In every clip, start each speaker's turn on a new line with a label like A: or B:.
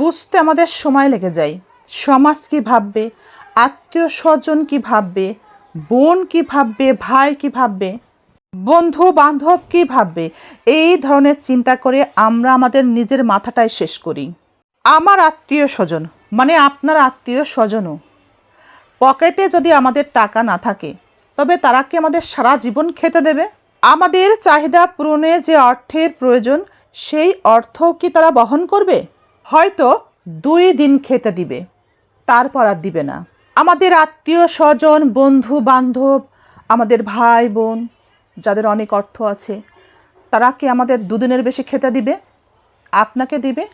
A: বুঝতে আমাদের সময় লেগে যায়। সমাজ কি ভাববে? আত্মীয় স্বজন কি ভাববে? বোন কি ভাববে? ভাই কি ভাববে? বন্ধু বান্ধব কি ভাববে? এই ধরনের চিন্তা করে আমরা আমাদের নিজের মাথাটাই শেষ করি। আমার আত্মীয় স্বজন মানে আপনার আত্মীয় স্বজনও। পকেটে যদি আমাদের টাকা না থাকে, তবে তারা কি আমাদের সারা জীবন খেতে দেবে? আমাদের চাহিদা পূরণে যে অর্থের প্রয়োজন, সেই অর্থ কি তারা বহন করবে? হয়তো দুই দিন খেতে দিবে, তারপর আর দিবে না। আমাদের আত্মীয় স্বজন, বন্ধু, বান্ধব, আমাদের ভাই, বোন, যাদের অনেক অর্থ আছে, তারা কি আমাদের দুদিনের বেশি খেতে দিবে? আপনাকে দিবে?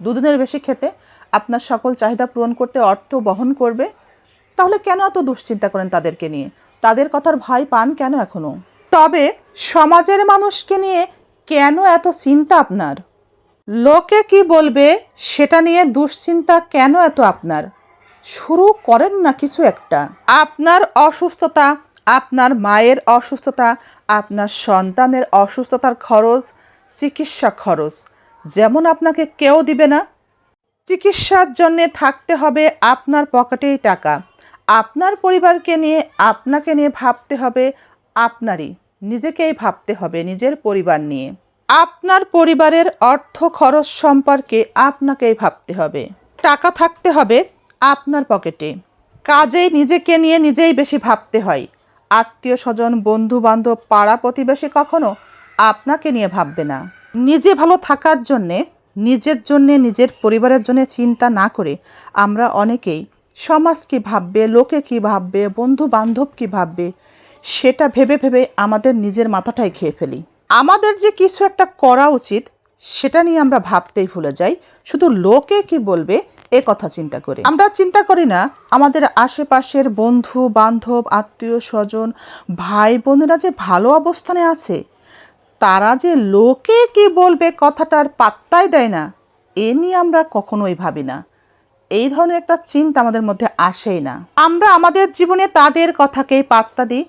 A: দুদিনের বেশি খেতে আপনার সকল চাহিদা পূরণ করতে অর্থ বহন করবে? তাহলে কেন এত দুশ্চিন্তা করেন তাদেরকে নিয়ে? তাদের কথার ভয় পান কেন এখনও? তবে সমাজের মানুষকে নিয়ে কেন এত চিন্তা আপনার? লোকে কি বলবে, সেটা নিয়ে দুশ্চিন্তা কেন এত আপনার? শুরু করেন না কিছু একটা। আপনার অসুস্থতা, আপনার মায়ের অসুস্থতা, আপনার সন্তানের অসুস্থতার খরচ, চিকিৎসা খরচ, যেমন আপনাকে কেউ দিবে না। চিকিৎসার জন্যে থাকতে হবে আপনার পকেটেই টাকা। আপনার পরিবারকে নিয়ে, আপনাকে নিয়ে ভাবতে হবে আপনারই, নিজেকেই ভাবতে হবে নিজের পরিবার নিয়ে। আপনার পরিবারের অর্থ খরচ সম্পর্কে আপনাকেই ভাবতে হবে। টাকা থাকতে হবে আপনার পকেটে। কাজেই নিজেকে নিয়ে নিজেই বেশি ভাবতে হয়। আত্মীয় স্বজন বন্ধু বান্ধব পাড়া প্রতিবেশী কখনো আপনাকে নিয়ে ভাববে না। নিজে ভালো থাকার জন্যে, নিজের জন্যে, নিজের পরিবারের জন্য চিন্তা না করে আমরা অনেকেই সমাজ কী ভাববে, লোকে কী ভাববে বন্ধু বান্ধব কী ভাববে, সেটা ভেবে ভেবে আমাদের নিজের মাথাটাই খেয়ে ফেলি। আমাদের যে কিছু একটা করা উচিত, সেটা নিয়ে আমরা ভাবতেই ভুলে যাই। শুধু লোকে কি বলবে, এ কথা চিন্তা করি। আমরা চিন্তা করি না, আমাদের আশেপাশের বন্ধু, বান্ধব, আত্মীয়, স্বজন, ভাই, বোনেরা যে ভালো অবস্থানে আছে, তারা যে লোকে কি বলবে কথাটার পাত্তাই দেয় না, এ নিয়ে আমরা কখনোই ভাবি না। এই ধরনের একটা চিন্তা আমাদের মধ্যে আসেই না। আমরা আমাদের জীবনে তাদের কথাকেই পাত্তা দিই,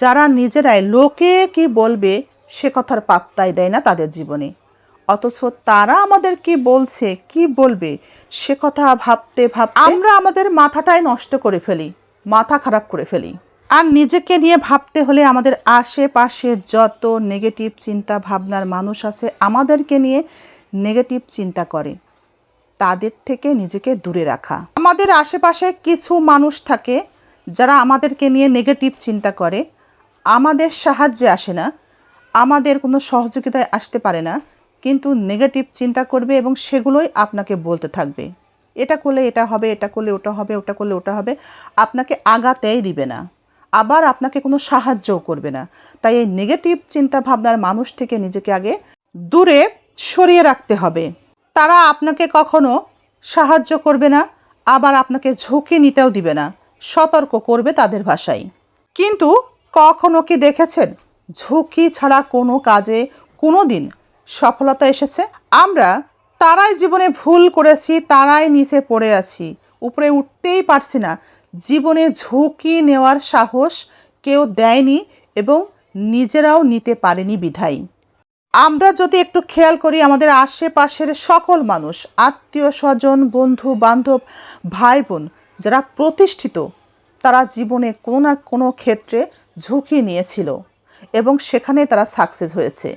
A: যারা নিজেরাই লোকে কি বলবে সে কথার পাত্তাই দেয় না তাদের জীবনে। অথচ তারা আমাদের কি বলছে, কি বলবে? সে কথা ভাবতে ভাবতে আমরা আমাদের মাথাটাই নষ্ট করে ফেলি, মাথা খারাপ করে ফেলি। আর নিজেকে নিয়ে ভাবতে হলে আমাদের আশেপাশে যত নেগেটিভ চিন্তা ভাবনার মানুষ আছে আমাদেরকে নিয়ে নেগেটিভ চিন্তা করে। তাদের থেকে নিজেকে দূরে রাখা। আমাদের আশেপাশে কিছু মানুষ থাকে যারা আমাদেরকে নিয়ে নেগেটিভ চিন্তা করে। আমাদের সাহায্যে আসে না। আমাদের কোনো সহযোগিতায় আসতে পারে না, কিন্তু নেগেটিভ চিন্তা করবে এবং সেগুলোই আপনাকে বলতে থাকবে। এটা করলে এটা হবে, এটা করলে ওটা হবে, ওটা করলে ওটা হবে, আপনাকে আগাতেই দিবে না। আবার আপনাকে কোনো সাহায্যও করবে না। তাই এই নেগেটিভ চিন্তা ভাবনার মানুষ থেকে নিজেকে আগে দূরে সরিয়ে রাখতে হবে। তারা আপনাকে কখনো সাহায্য করবে না, আবার আপনাকে ঝুঁকি নিতেও দিবে না। সতর্ক করবে তাদের ভাষায়। কিন্তু কখনো কি দেখেছেন? ঝুঁকি ছাড়া কোনো কাজে কোনো দিন সফলতা এসেছে। আমরা তারাই জীবনে ভুল করেছি, তারাই নিচে পড়ে আছি। উপরে উঠতেই পারছি না। জীবনে ঝুঁকি নেওয়ার সাহস কেউ দেয়নি এবং নিজেরাও নিতে পারেনি বিধায়। আমরা যদি একটু খেয়াল করি, আমাদের আশেপাশের সকল মানুষ, আত্মীয় স্বজন, বন্ধু, বান্ধব ভাই বোন যারা প্রতিষ্ঠিত, তারা জীবনে কোনো না কোনো ক্ষেত্রে ঝুঁকি নিয়েছিল। এবং সেখানে তারা সাকসেস হয়েছে।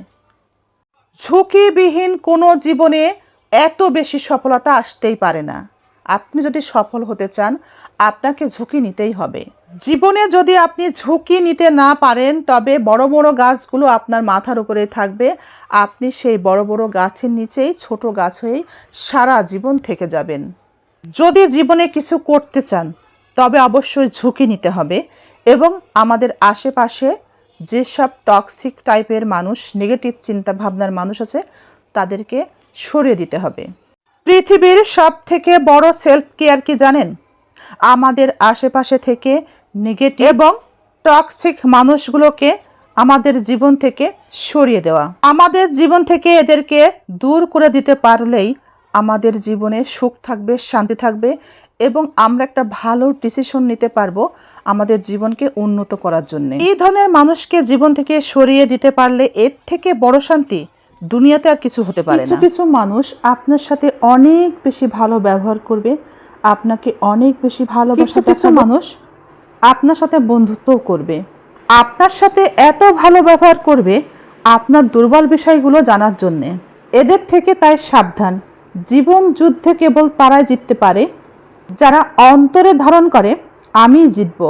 A: ঝুঁকিবিহীন কোনো জীবনে এত বেশি সফলতা আসতেই পারে না। আপনি যদি সফল হতে চান, আপনাকে ঝুঁকি নিতেই হবে। জীবনে যদি আপনি ঝুঁকি নিতে না পারেন, তবে বড় বড় গাছগুলো আপনার মাথার উপরে থাকবে। আপনি সেই বড় বড় গাছের নিচেই, ছোট গাছ হয়েই সারা জীবন থেকে যাবেন। যদি জীবনে কিছু করতে চান, তবে অবশ্যই ঝুঁকি নিতে হবে এবং আমাদের আশেপাশে যেসব টক্সিক টাইপের মানুষ নেগেটিভ চিন্তা ভাবনার মানুষ আছে, তাদেরকে সরিয়ে দিতে হবে। পৃথিবীর সব থেকে বড় সেলফ কেয়ার কি জানেন? আমাদের আশেপাশে থেকে নেগেটিভ এবং টক্সিক মানুষগুলোকে আমাদের জীবন থেকে সরিয়ে দেওয়া। আমাদের জীবন থেকে এদেরকে দূর করে দিতে পারলেই আমাদের জীবনে সুখ থাকবে, শান্তি থাকবে এবং আমরা একটা ভালো ডিসিশন নিতে পারব। আমাদের জীবনকে উন্নত করার জন্য। এই ধরনের মানুষকে জীবন থেকে সরিয়ে দিতে পারলে এর থেকে বড় শান্তি দুনিয়াতে আর কিছু হতে পারে না। কিছু কিছু মানুষ আপনার সাথে অনেক বেশি ভালো ব্যবহার করবে আপনাকে অনেক বেশি ভালোবাসা কিছু মানুষ আপনার সাথে বন্ধুত্ব করবে। আপনার সাথে এত ভালো ব্যবহার করবে আপনার দুর্বল বিষয়গুলো জানার জন্যে। এদের থেকে তাই সাবধান। জীবন যুদ্ধে কেবল তারাই জিততে পারে। যারা অন্তরে ধারণ করে আমি জিতবো।